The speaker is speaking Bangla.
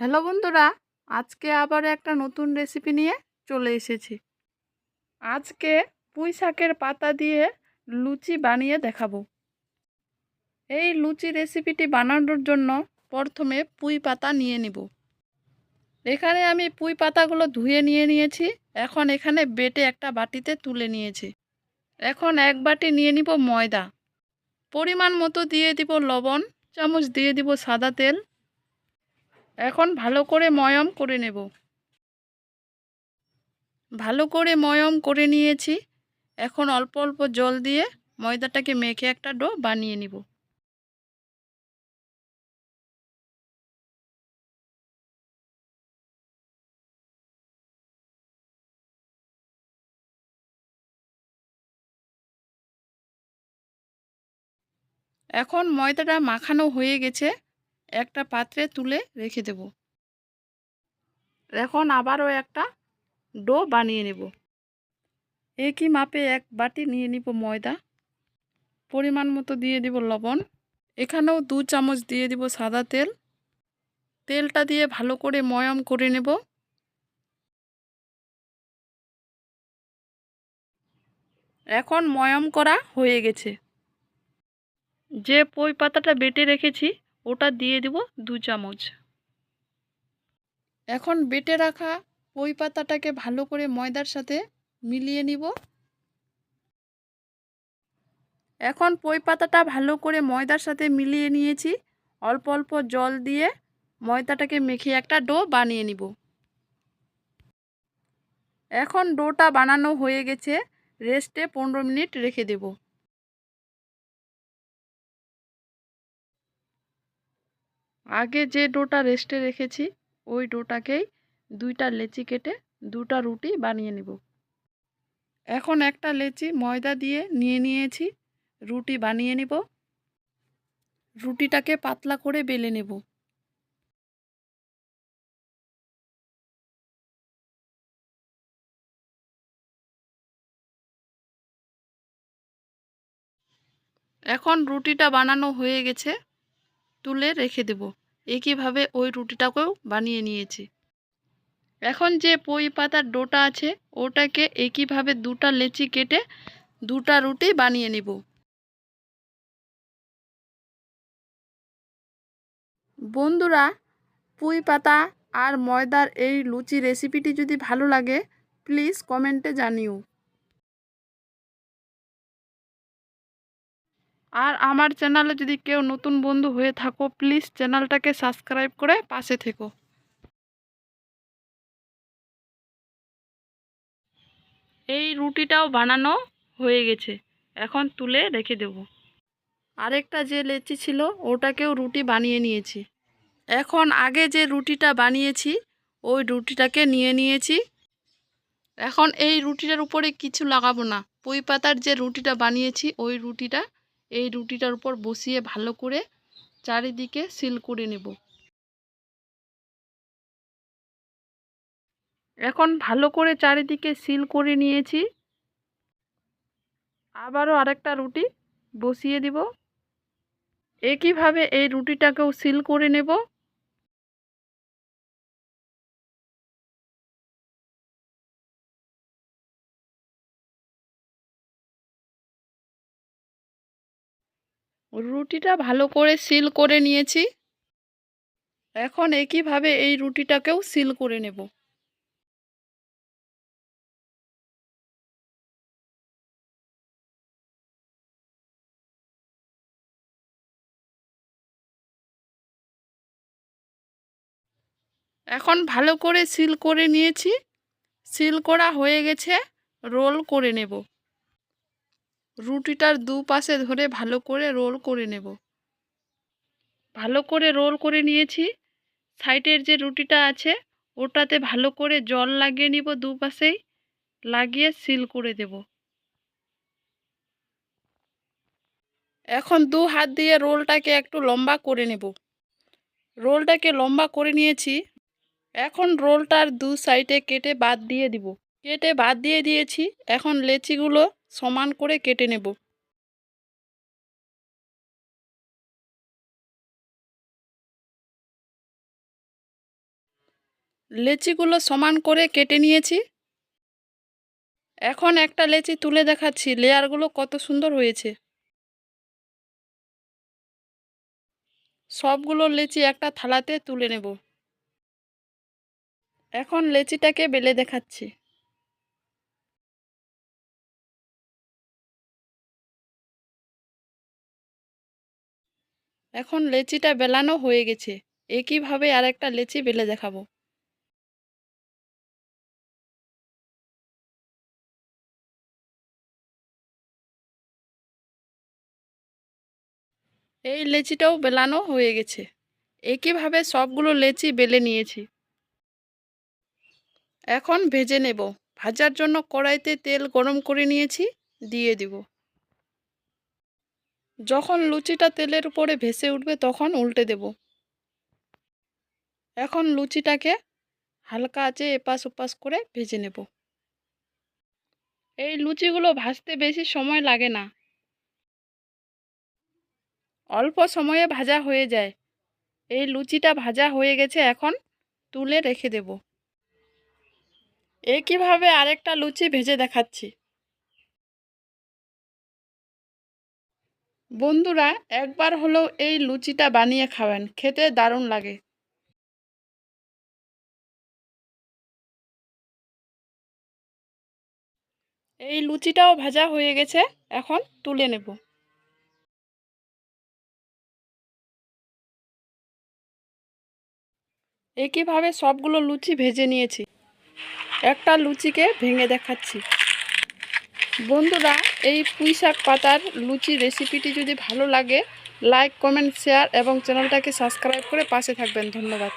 হ্যালো বন্ধুরা, আজকে আবার একটা নতুন রেসিপি নিয়ে চলে এসেছি। আজকে পুঁই শাকের পাতা দিয়ে লুচি বানিয়ে দেখাবো। এই লুচি রেসিপিটি বানানোর জন্য প্রথমে পুঁই পাতা নিয়ে নিব। এখানে আমি পুঁই পাতাগুলো ধুয়ে নিয়ে নিয়েছি, এখন এখানে বেটে একটা বাটিতে তুলে নিয়েছি। এখন এক বাটি নিয়ে নিব ময়দা। পরিমাণ মতো দিয়ে দিব লবণ, চামচ দিয়ে দিব সাদা তেল এখন ভালো করে ময়ম করে নেব। ভালো করে ময়ম করে নিয়েছি। এখন অল্প অল্প জল দিয়ে ময়দাটাকে মেখে একটা ডো বানিয়ে নিব। এখন ময়দাটা মাখানো হয়ে গেছে। একটা পাত্রে তুলে রেখে দেব। এখন আবারও একটা ডো বানিয়ে নেব। একই মাপে এক বাটি নিয়ে নিব ময়দা। পরিমাণ মতো দিয়ে দিব লবণ। এখানেও দু চামচ দিয়ে দিব সাদা তেল। তেলটা দিয়ে ভালো করে ময়ম করে নেব। এখন ময়ম করা হয়ে গেছে। যে পই পাতাটা বেটে রেখেছি ওটা দিয়ে দিব দু চামচ। এখন বেটে রাখা পই পাতাটাকে ভালো করে ময়দার সাথে মিলিয়ে নিব। এখন পই পাতাটা ভালো করে ময়দার সাথে মিলিয়ে নিয়েছি। অল্প অল্প জল দিয়ে ময়দাটাকে মেখে একটা ডো বানিয়ে নিব। এখন ডোটা বানানো হয়ে গেছে। রেস্টে পনেরো মিনিট রেখে দেবো। আগে যে ডোটা রেস্টে রেখেছি, ওই ডোটাকেই দুইটা লেচি কেটে দুটা রুটি বানিয়ে নেব। এখন একটা লেচি ময়দা দিয়ে নিয়ে নিয়েছি, রুটি বানিয়ে নেব। রুটিটাকে পাতলা করে বেলে নেব। এখন রুটিটা বানানো হয়ে গেছে। তুলে রেখে দেব। একইভাবে ওই রুটিটাকেও বানিয়ে নিয়েছি। এখন যে পই পাতার ডোটা আছে, ওটাকে একইভাবে দুটা লেচি কেটে দুটা রুটি বানিয়ে নিব। বন্ধুরা, পুঁই পাতা আর ময়দার এই লুচি রেসিপিটি যদি ভালো লাগে, প্লিজ কমেন্টে জানিও। আর আমার চ্যানেলে যদি কেউ নতুন বন্ধু হয়ে থাকো, প্লিজ চ্যানেলটাকে সাবস্ক্রাইব করে পাশে থেকো। এই রুটিটাও বানানো হয়ে গেছে, এখন তুলে রেখে দেব। আরেকটা যে লেচি ছিল, ওটাকেও রুটি বানিয়ে নিয়েছি। এখন আগে যে রুটিটা বানিয়েছি, ওই রুটিটাকে নিয়ে নিয়েছি। এখন এই রুটিটার উপরে কিছু লাগাবো না। পুঁই পাতার যে রুটিটা বানিয়েছি, ওই রুটিটা এই রুটিটার উপর বসিয়ে ভালো করে চারিদিকে সিল করে নেব। এখন ভালো করে চারিদিকে সিল করে নিয়েছি। আবারও আরেকটা রুটি বসিয়ে দিব। একইভাবে এই রুটিটাকেও সিল করে নেব। রুটিটা ভালো করে সিল করে নিয়েছি। এখন একইভাবে এই রুটিটাকেও সিল করে নেব। এখন ভালো করে সিল করে নিয়েছি। সিল করা হয়ে গেছে, রোল করে নেব। রুটিটার দুপাশে ধরে ভালো করে রোল করে নেব। ভালো করে রোল করে নিয়েছি। সাইডের যে রুটিটা আছে, ওটাতে ভালো করে জল লাগিয়ে নিব দুপাশেই। লাগিয়ে সিল করে দেব। এখন দু হাত দিয়ে রোলটাকে একটু লম্বা করে নেব। রোলটাকে লম্বা করে নিয়েছি। এখন রোলটার দু সাইডে কেটে বাদ দিয়ে দিব। কেটে বাদ দিয়ে দিয়েছি। এখন লেচিগুলো সমান করে কেটে নেব। লেচিগুলো সমান করে কেটে নিয়েছি। এখন একটা লেচি তুলে দেখাচ্ছি, লেয়ারগুলো কত সুন্দর হয়েছে। সবগুলো লেচি একটা থালাতে তুলে নেব। এখন লেচিটাকে বেলে দেখাচ্ছি। এখন লেচিটা বেলানো হয়ে গেছে। একইভাবে আর একটা লেচি বেলে দেখাবো। এই লেচিটাও বেলানো হয়ে গেছে। একইভাবে সবগুলো লেচি বেলে নিয়েছি। এখন ভেজে নেব। ভাজার জন্য কড়াইতে তেল গরম করে নিয়েছি, দিয়ে দিব। যখন লুচিটা তেলের উপরে ভেসে উঠবে তখন উল্টে দেব। এখন লুচিটাকে হালকা আঁচে এপাশ ওপাশ করে ভেজে নেব। এই লুচিগুলো ভাজতে বেশি সময় লাগে না। অল্প সময়ে ভাজা হয়ে যায়। এই লুচিটা ভাজা হয়ে গেছে এখন তুলে রেখে দেব। একইভাবে আরেকটা লুচি ভেজে দেখাচ্ছি? বন্ধুরা, একবার হলেও এই লুচিটা বানিয়ে খাবেন, খেতে দারুণ লাগে। এই লুচিটাও ভাজা হয়ে গেছে, এখন তুলে নেব। একইভাবে সবগুলো লুচি ভেজে নিয়েছি? একটা লুচিকে ভেঙে দেখাচ্ছি। বন্ধুরা, এই পুঁই শাক পাতার লুচি রেসিপিটি যদি ভালো লাগে লাইক কমেন্ট শেয়ার এবং চ্যানেলটাকে সাবস্ক্রাইব করে পাশে থাকবেন। ধন্যবাদ।